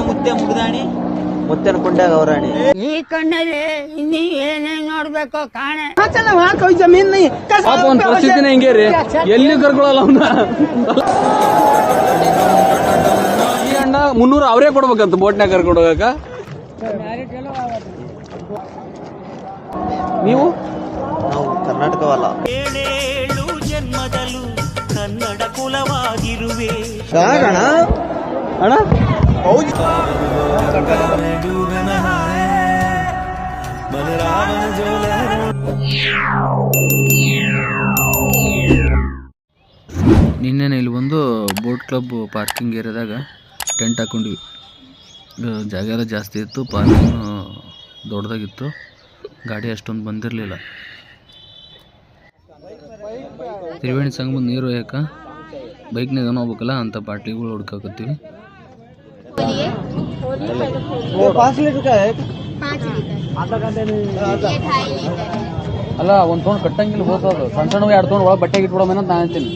ಮುದ್ದೆ ಮುದ್ದೆ ಮುಗ್ದಾಣಿ? ಮುತ್ತೆನ ಕುಂಡ್ಯಾಗ ಅವರಾಣಿ ಈ ಕಣ್ಣಲ್ಲಿ ಇನ್ನಿ ಏನೇನ್ ನೋಡ್ಬೇಕು ಕಾಣೆ. ಪಾಪ ಅವ್ನ ಪರಿಸ್ಥಿತಿನೇ ಹಿಂಗೆ ರೀ? ಎಲ್ಲಿ ಕರ್ಕೊಳಲ್ಲ ಅವನ್ನ ಈ ಅಣ್ಣ ಮುನ್ನೂರು ಅವರೇ ಕೊಡ್ಬೇಕಂತ ಬೋಟ್ನಾಗ ಕರ್ಕೊಂಡು ಹೋಗಕ? ನೀವು? ನಾವು ಕರ್ನಾಟಕವಲ್ಲ. ಏಳೇಳು ಜನ್ಮದಲು ಕನ್ನಡ ಕುಲವಾಗಿರುವೆ. ಕಾರಣ ಅಣ್ಣ? ನಿನ್ನೆನೆ ಇಲ್ಲಿ ಬಂದು ಬೋಟ್ ಕ್ಲಬ್ ಪಾರ್ಕಿಂಗ್ ಏರಿಯಾದಾಗ ಟೆಂಟ್ ಹಾಕೊಂಡ್ವಿ. ಜಾಗ ಎಲ್ಲ ಜಾಸ್ತಿ ಇತ್ತು ಪಾರ್ಕಿಂಗ್ ದೊಡ್ಡದಾಗಿತ್ತು. ಗಾಡಿ ಅಷ್ಟೊಂದು ಬಂದಿರಲಿಲ್ಲ. ತ್ರಿವೇಣಿ ಸಂಗಮ ನೀರು ಒಯ್ಯಕ ಬೈಕ್ನಾಗ ಹೋಗ್ಬೇಕಲ್ಲ ಅಂಥ ಬಾಟ್ಲಿಗಳು ಹುಡ್ಕಾಕತ್ತೀವಿ. ಅಲ್ಲ ಒಂದ್ ತೊಗೊಂಡ್ ಕಟ್ಟಂಗಿಲ್ಲ ಹೋಗ್ತದ ಸಣ್ಣ ಸಣ್ಣ ಎರಡು ತೊಗೊಂಡ್ ಒಳಗೆ ಬಟ್ಟೆಗೆ ಇಟ್ಬಿಡೋಮೇನ ಅಂತ ನಾನು ಅಂತೀನಿ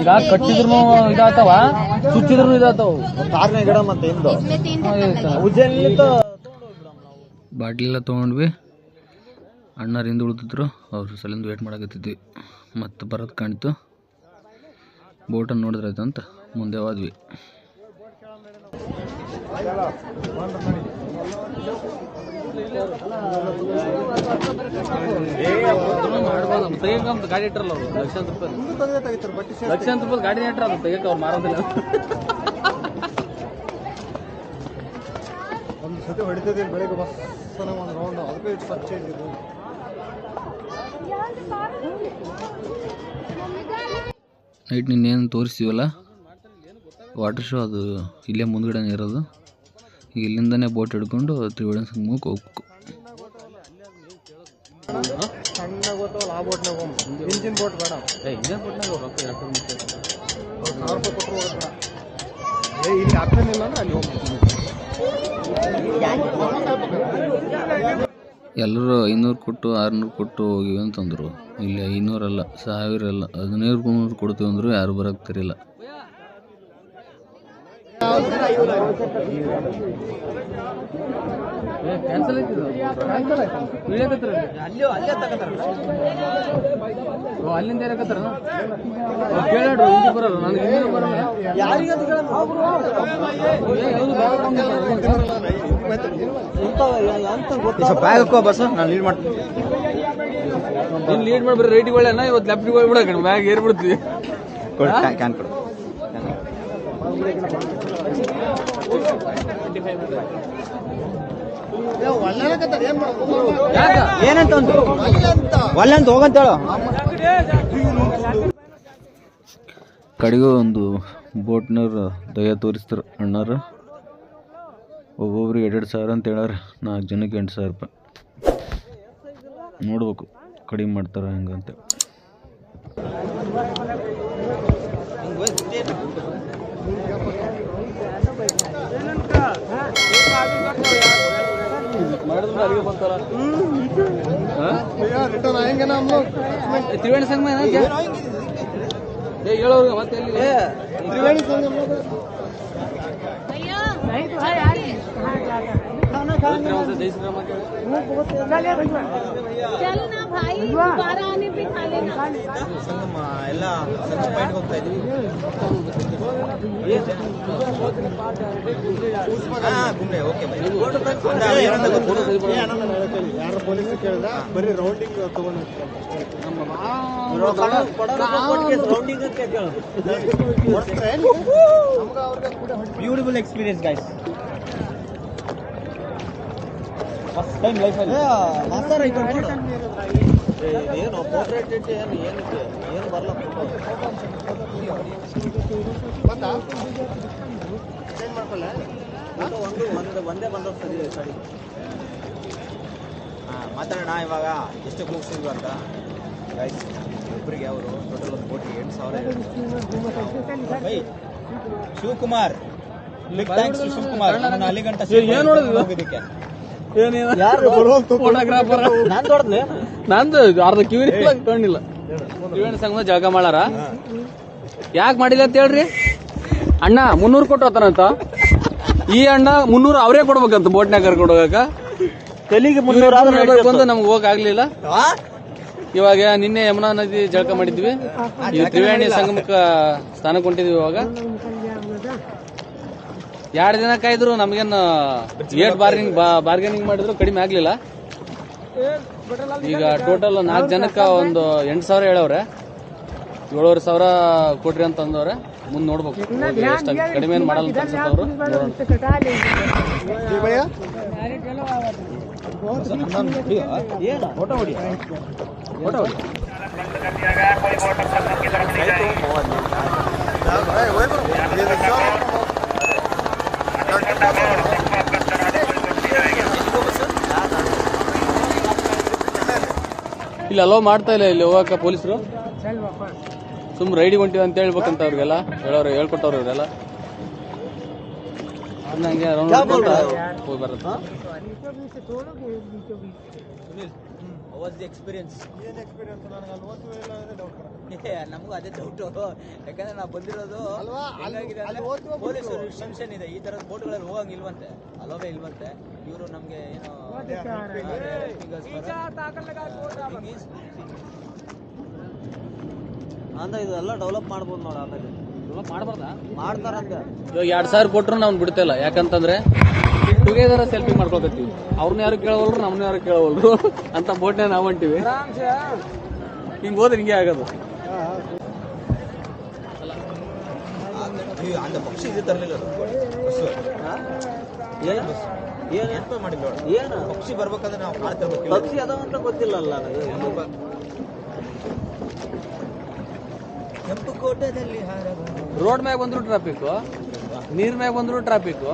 ಈಗ ಕಟ್ಟಿದ್ರು ಇದಾತವ ಸುಚ್ಚಿದ್ರು ಇದಾತವ ಕಾರ್ನ ಗಿಡ ಮತ್ತೆ ಹಿಂದು. ಬಾಟ್ಲೆಲ್ಲ ತೊಗೊಂಡ್ವಿ. ಅಣ್ಣಾರು ಹಿಂದೆ ಉಳಿದಿದ್ರು. ಅವ್ರ ಸಲಿಂದ ವೇಟ್ ಮಾಡಕತ್ತಿದ್ವಿ. ಮತ್ತೆ ಬರೋದು ಕಾಣಿತು. ಬೋಟನ್ನು ನೋಡಿದ್ರೆ ಆಯ್ತು ಅಂತ ಮುಂದೆ ಹೋದ್ವಿ. ತೆಗಿಯಕಂತ ಗಾಡಿ ಇಟ್ರಲ್ಲ ಅವ್ರು ಲಕ್ಷಾಂತರ ರೂಪಾಯಿ ರೂಪಾಯಿ ಗಾಡಿ ಮಾರೋದಿಲ್ಲ ಒಂದು ಸತಿ ಹೊಡಿತದೆ ಬೆಳಿಗ್ಗೆ ಬಸ್ ಒಂದು ರೌಂಡ್ ಅದಕ್ಕೆ ಇಟ್ಟು ಸ್ವಚ್ಛ ಇಟ್ಟಿದ್ದು ನೈಟ್ ನಿನ್ನೇನು ತೋರಿಸ್ತೀವಲ್ಲ? ವಾಟರ್ ಶೋ ಅದು ಇಲ್ಲೇ ಮುಂದ್ಗಡೆನೇ ಇರೋದು. ಇಲ್ಲಿಂದನೇ ಬೋಟ್ ಹಿಡ್ಕೊಂಡು ತ್ರಿವೇಣಿ ಸಂಗಮಕ್ಕೆ ಹೋಗ್ಬೇಕು. ಎಲ್ಲರೂ ಐನೂರು ಕೊಟ್ಟು ಆರುನೂರು ಕೊಟ್ಟು ಹೋಗಿವಿ ಅಂತಂದರು. ಇಲ್ಲಿ ಐನೂರಲ್ಲ ಸಾವಿರ ಅಲ್ಲ ಹದಿನೈದು ಮುನ್ನೂರು ಕೊಡ್ತೀವಿ ಅಂದರು ಯಾರು ಬರೋಕ್ತಿರಿಲ್ಲ ಕ್ಯಾನ್ಸಲ್ ಐತಿ ಅಲ್ಲಿಂದ ಏನಕತ್ತಾರ ಕೇಳಾಡ್ರು ಹಿಂದಿ ಬರಲ್ಲ ನನಗೆ ಹಿಂದಿನೂ ಬರಲ್ಲ ಬ್ಯಾಗ್ ಹಾಕೋ ಬಸ್ ನಾನು ಲೀಡ್ ಮಾಡ್ತೀನಿ ನೀನ್ ಲೀಡ್ ಮಾಡ್ಬಿಡ್ರಿ ರೈಟಿಗೆ ಒಳ್ಳೆನ ಇವತ್ತು ಲೆಫ್ಟಿಗೆ ಹೋಗ್ಬಿಡಕ್ಕೆ ಬ್ಯಾಗ್ ಏರ್ಬಿಡ್ತೀವಿ ಕ್ಯಾನ್ ಕೊಡು ಏನಂತ ಒಂದು ಒಲ್ಲಂತ ಅಂತ ಹೋಗಂತ ಹೇಳು ಕಡೆಗೂ ಒಂದು ಬೋಟ್ನವ್ರು ದಯ ತೋರಿಸ್ತಾರೆ ಅಣ್ಣಾರ. ಒಬ್ಬೊಬ್ರಿಗೆ ಎರಡೆರಡು ಸಾವಿರ ಅಂತ ಹೇಳಾರ, ನಾಲ್ಕು ಜನಕ್ಕೆ ಎಂಟು ಸಾವಿರ ರೂಪಾಯಿ. ನೋಡ್ಬೇಕು, ಕಡಿಮೆ ಮಾಡ್ತಾರೆ ಹೆಂಗಂತ ತ್ರಿವೇಣಿ ಸಂಗಮ ಏನ ಏ ಹೇಳೋರು ಮತ್ತೆ ಎಲ್ಲಿ ಜೈ ಶ್ರೀರಾಮ ಅಂತ ಚಲ ನಾ ಭಾಯಿ ದುಬಾರ ಆನೆ ಪಿ ಖಾ ಲೇನಾ ಸಂಗಮ ಎಲ್ಲ ಸಂಗಮ ಪಾಯಿಂಟ್ ಹೋಗ್ತಾ ಇದೀವಿ ಗುಮ್ರೆ ಓಕೆ ಬೈ ಯಾರು ಪೊಲೀಸ್ ಕೇಳಿದ ಬರೀ ರೌಂಡಿಂಗ್ ತಗೊಂಡು ರೌಂಡಿಂಗ್ ಅಂತ beautiful experience guys first time ಲೈಫಲ್ಲಿ ಏನು ಪೋರ್ಟ್ರೇಟ್ ಇಟ್ಟು ಏನು ಏನಕ್ಕೆ ಏನು ಬರಲ್ಲ ಒಂದು ಒಂದು ಒಂದೇ ಬಂದ ಸರಿ. ಸರಿ ಹಾಂ ಮಾತಾಡೋಣ ಇವಾಗ. ಎಷ್ಟು ಕೂಗ್ಸಿದ್ವು ಅಂತ. ಗೈಸ್ ಒಬ್ಬರಿಗೆ ಅವರು ಟೋಟಲ್ ಒಂದು ಕೋಟಿ ಎಂಟು ಸಾವಿರ Shivakumar. By Shivakumar. Big photographer. ನಂದು ಅರ್ಧ ಕಿವಿ ಕಂಡಿಲ್ಲ ತ್ರಿವೇಣಿ ಸಂಗಮ ಜಾಗ ಮಾಡಾರ ಯಾಕೆ ಮಾಡಿಲ್ಲ ಅಂತ ಹೇಳ್ರಿ? ಅಣ್ಣ ಮುನ್ನೂರು ಕೊಟ್ಟು ಹೋತಾನಂತ ಈ ಅಣ್ಣ ಮುನ್ನೂರು ಅವರೇ ಕೊಡ್ಬೇಕಂತ ಬೋಟ್ನಾಗ ಕರ್ಕೊಂಡು ಹೋಗಕ. ಕಲಿಗೆ ಇವ್ರಿಬ್ರು ಬಂದು ನಮ್ಗೆ ಹೋಗಾಗ್ಲಿಲ್ಲ ಆಗ್ಲಿಲ್ಲ. ಇವಾಗ ನಿನ್ನೆ ಯಮುನಾ ನದಿ ಜಳಕ ಮಾಡಿದ್ವಿ. ತ್ರಿವೇಣಿ ಸಂಗಮಕ್ಕ ಸ್ಥಾನಕ್ಕೆ ಹೊಂಟಿದ್ವಿ ಇವಾಗ. ಎರಡು ದಿನ ಕಾಯ್ದ್ರು ನಮ್ಗೇನು ಏಟ್ ಬಾರ್ಗಿಂಗ್ ಬಾರ್ಗೇನಿಂಗ್ ಮಾಡಿದ್ರು ಕಡಿಮೆ ಆಗ್ಲಿಲ್ಲ. ಈಗ ಟೋಟಲ್ ನಾಲ್ಕು ಜನಕ್ಕೆ ಒಂದು ಎಂಟು ಸಾವಿರ ಹೇಳವ್ರೆ. ಏಳುವರೆ ಸಾವಿರ ಕೊಟ್ರಿ ಅಂತ ಅಂದವ್ರೆ. ಮುಂದೆ ನೋಡ್ಬೇಕು. ಕಡಿಮೆ ಏನು ಮಾಡಲ್ಲ ಅವರು ಫೋಟೋ ಹೊಡಿ. ಫೋಟೋ ಹೊಡಿ. ಇಲ್ಲಿ ಅಲೋ ಮಾಡ್ತಾ ಇಲ್ಲ ಇಲ್ಲಿ ಹೋಗಕ್ಕ ಪೊಲೀಸರು? ಸುಮ್ ರೈಡಿ ಹೊಂಟಿವಿ ಅಂತ ಹೇಳ್ಬೇಕಂತ ಅವ್ರಿಗೆಲ್ಲ ಹೇಳೋರು ಹೇಳ್ಕೊಟ್ಟವ್ರು ಇವರೆಲ್ಲ. ಹಂಗೆ ಬರುತ್ತೆ ವಾಸ್ ದಿ ಎಕ್ಸ್ಪೀರಿಯನ್ಸ್ ಏನು ಎಕ್ಸ್ಪೀರಿಯನ್ಸ್ ನನಗೆ ಅಲ್ಲಿ ಓದ್ತು ಇಲ್ಲ ಡೌಟ್ ನಮಗೂ ಅದೇ ಡೌಟು ಯಾಕಂದ್ರೆ ನಾವು ಬಂದಿರೋದು ಅಂದ್ರೆ ಪೊಲೀಸ್ ರಿಸ್ಟ್ರಿಕ್ಷನ್ ಇದೆ. ಈ ಥರದ ಬೋಟ್ಗಳಲ್ಲಿ ಹೋಗಂಗಿಲ್ವಂತೆ. ಅಲೋವೇ ಇಲ್ವಂತೆ. ಇವರು ನಮಗೆ ಏನೋ ಅಂದ್ರೆ ಇದೆಲ್ಲ ಡೆವಲಪ್ ಮಾಡ್ಬೋದು ನೋಡಿ ಆಮೇಲೆ. ಇವಾಗ ಎರಡ್ ಸಾವಿರ ಕೊಟ್ರು ನಾವು ಬಿಡ್ತಾ ಇಲ್ಲ ಯಾಕಂತಂದ್ರೆ ಟುಗೆದರ್ ಸೆಲ್ಫಿ ಮಾಡ್ಕೊಕತ್ತೀವಿ ಅವ್ರನ್ನ ಯಾರು ಕೇಳವಲ್ರು ನಮ್ಮನ್ನ ಯಾರು ಕೇಳವಲ್ರು ಅಂತ ಬೋಟ್ನೇ ನಾವು ಹೊಂಟಿವಿ ಹಿಂಗ್ ಹೋದ್ರೆ ಹಿಂಗೆ ಆಗೋದು அந்த ಪಕ್ಷಿ ಇದು ತರಲಿಲ್ಲ ಏನು ಏನು ಎಂತ ಮಾಡಿಲ್ಲ ಏನು ಪಕ್ಷಿ ಬರ್ಬೇಕಾದ್ರೆ ನಾವು ಮಾಡ್ತಿರ್ಬೇಕು ಪಕ್ಷಿ ಅದಾವಂತ ಗೊತ್ತಿಲ್ಲಲ್ಲ ನನಗೆ ಕೆಂಪು ಕೋಟೆದಲ್ಲಿ ರೋಡ್ ಮ್ಯಾಗ ಬಂದ್ರು ಟ್ರಾಫಿಕ್ ನೀರ್ ಮ್ಯಾಗ ಬಂದ್ರು ಟ್ರಾಫಿಕ್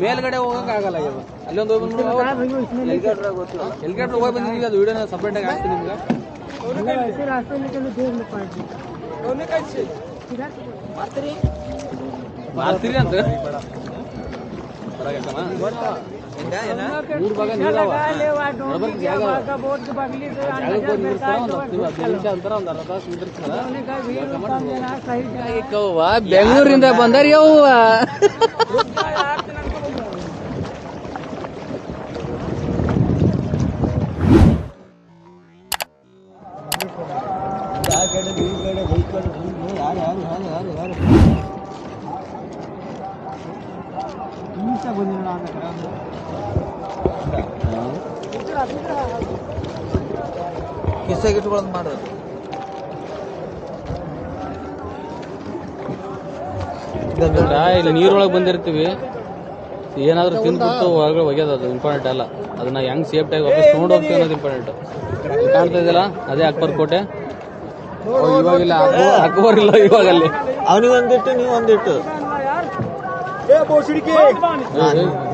ಮೇಲ್ಗಡೆ ಹೋಗಕ್ ಆಗಲ್ಲ ಇವಾಗ. ಅಲ್ಲೊಂದು ಹೆಲಿಕಾಪ್ಟರ್ ಹೋಗಿ ಬಂದಿದ್ದೀವಿ ಅದು ವಿಡಿಯೋನ ಸಪ್ರೇಟ್ ಆಗಿ ಹಾಕ್ತೀನಿ ನಿಮ್ಗೆ. ಮಾಡ್ತೀರಿ ಅಂತ? ಮೂರ್ ಭಾಗ ನೀರವ ನಡ್ಬರ್ಕ್ ಜಾಗ ಬೆಂಗಳೂರಿಂದ ಬಂದಾರ ಯವ್ವ. ಬೈಕ್ ಯಾರು ಯಾರು ಯಾರು ಯಾರು? ಕಿಸ್ಸಾಗಿ ಇಟ್ಕೊಳ್ಳೋದು ಮಾಡೋದು ಇಲ್ಲಿ ನೀರೊಳಗೆ ಬಂದಿರ್ತೀವಿ. ಏನಾದರೂ ತಿಂದ್ಬಿಟ್ಟು ಹೊರಗಡೆ ಒಗ್ಯೋದು ಅದು ಇಂಪಾರ್ಟೆಂಟ್ ಅಲ್ಲ. ಅದನ್ನ ಹೆಂಗ್ ಸೇಫ್ಟಿ ಆಗಿ ವಾಪಸ್ ತೊಗೊಂಡು ಹೋಗ್ತೀವಿ ಅನ್ನೋದು ಇಂಪಾರ್ಟೆಂಟ್ ಕಾಣ್ತಾ ಇದೆಯಲ್ಲ? ಅದೇ ಅಕ್ಬರ್ ಕೋಟೆ. ಇವಾಗಿಲ್ಲ ಅಕ್ಬರ್- ಇಲ್ಲ ಇವಾಗ ಅಲ್ಲಿ ಅವನಿಗೊಂದಿಟ್ಟು ನೀವು ಒಂದಿಟ್ಟು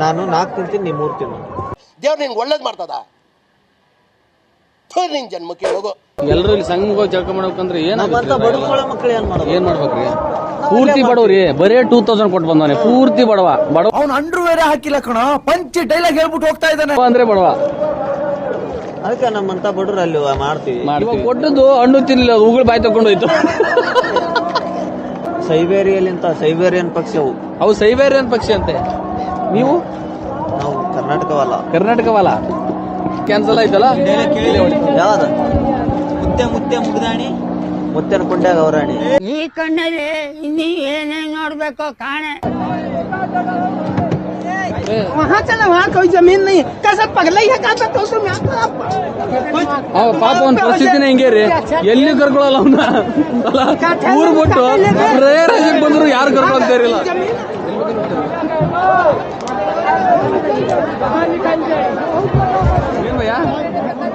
ನಾನು ನಾಲ್ಕು ತಿಂತೀನಿ ನೀವು ಮೂರು ತಿನ್ನು. ದೇವ್ರು ಒಳ್ಳೇದು ಮಾಡ್ತದ? ನಿನ್ ಜನ್ಮಕ್ಕೆ ಹೋಗೋ. ಎಲ್ಲರೂ ಇಲ್ಲಿ ಸಂಘ ಹೋಗಿ ಜಳಕ ಮಾಡ್ಬೇಕಂದ್ರೆ ಏನಾಗುತ್ತೆ ಬಡಸ್ಕೊಳ್ಳೋ ಮಕ್ಕಳು ಏನ್ ಮಾಡೋದು? ಏನ್ ಮಾಡ್ಬೇಕ್ರಿ ಪೂರ್ತಿ ಬಡವ್ರಿ ಬರೇ ಟೂ ತೌಸಂಡ್ ಕೊಟ್ಟು ಬಂದವನೆ. ಪೂರ್ತಿ ಬಡವ. ಬಡವ ಅವ್ನು ಅಂಡ್ರು ಬೇರೆ ಹಾಕಿಲ್ಲ ಕಣ. ಪಂಚಿ ಡೈಲಾಗ್ ಹೇಳ್ಬಿಟ್ಟು ಹೋಗ್ತಾ ಇದ್ದಾನೆ. ಅಂದ್ರೆ ಬಡವ. ಅದಕ್ಕೆ ನಮ್ಮಂತ ಬಡ್ರು ಅಲ್ಲಿ ಮಾಡ್ತೀವಿ. ಇವಾಗ ಕೊಟ್ಟದ್ದು ಹಣ್ಣು ತಿನ್ಲಿಲ್ಲ ಅದು ಉಗುಳು ಬಾಯಿ ತಗೊಂಡೋಯ್ತು ಸೈಬೇರಿಯಲ್ಲಿಂತ ಸೈಬೇರಿಯನ್ ಪಕ್ಷಿ ಅವು ಸೈಬೇರಿಯನ್ ಪಕ್ಷಿ ಅಂತೆ. ನೀವು? ನಾವು ಕರ್ನಾಟಕವಲ್ಲ. ಕರ್ನಾಟಕವಲ್ಲ? ಕ್ಯಾನ್ಸಲ್ ಆಯ್ತಲ್ಲ? ಯಾವ್ದು? ಮುತ್ತೆ ಮುತ್ತೆ ಮುಗ್ದಾಣಿ ಮುತ್ತೆ ಕೊಂಡ್ಯಾಗ ಅವರಾಣಿ. ಈ ಕಣ್ಣಲ್ಲಿ ಇನ್ನೀ ಏನೇನು ನೋಡ್ಬೇಕೋ ಕಾಣೆ. वहाँ चला वहाँ कोई जमीन नहीं कैसे पगला ही है कैसा तो उसमें ಅವ ಪಾಪ ಒಂದ್ ಪರಿಸ್ಥಿತಿನೇ ಹಿಂಗೆ ರೀ ಎಲ್ಲಿ ಕರ್ಕೊಳಲ್ಲ ಅವನ ಅಲ್ಲ ಊರ್ ಬಿಟ್ಟು ರೇರ್ ಆಗಿ ಬಂದ್ರು ಯಾರು ಕರ್ಕೊಳ್ತಾ ಇರಲಿಲ್ಲ ಏನ್ ಭಯ್ಯ?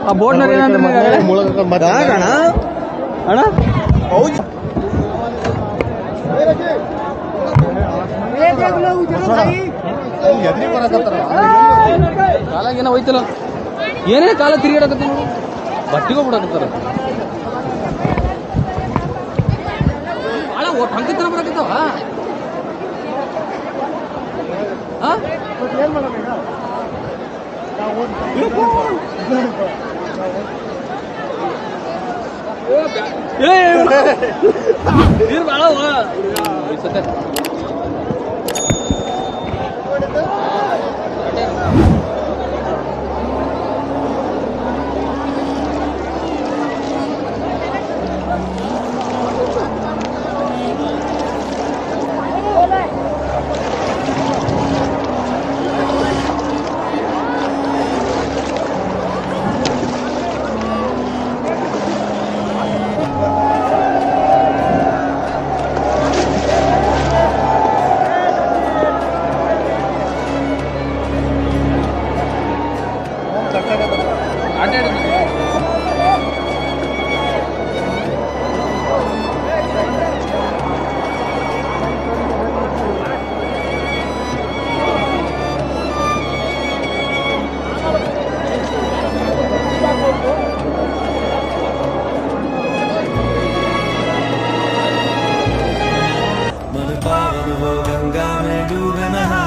ಆ ಬೋಟ್ನಾಗ ಏನಂದ್ರೆ ಅಣ್ಣ ಕಾಲಾಗ ಏನೋ ಹೋಯ್ತಲ್ಲ ಏನೇ ಕಾಲ ತಿರುಗಾಡಕತ್ತ ನೋಡಿ ಬಟ್ಟಿಗೆ ಬಿಡಕತ್ತಾರ ಭಾಳ ಒಟ್ಟು ಬರಕತ್ತಾವ ಆ? ಏ, ಭಾಳ ಅವ. गंगा में डूबे नहा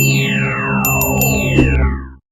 Yeah.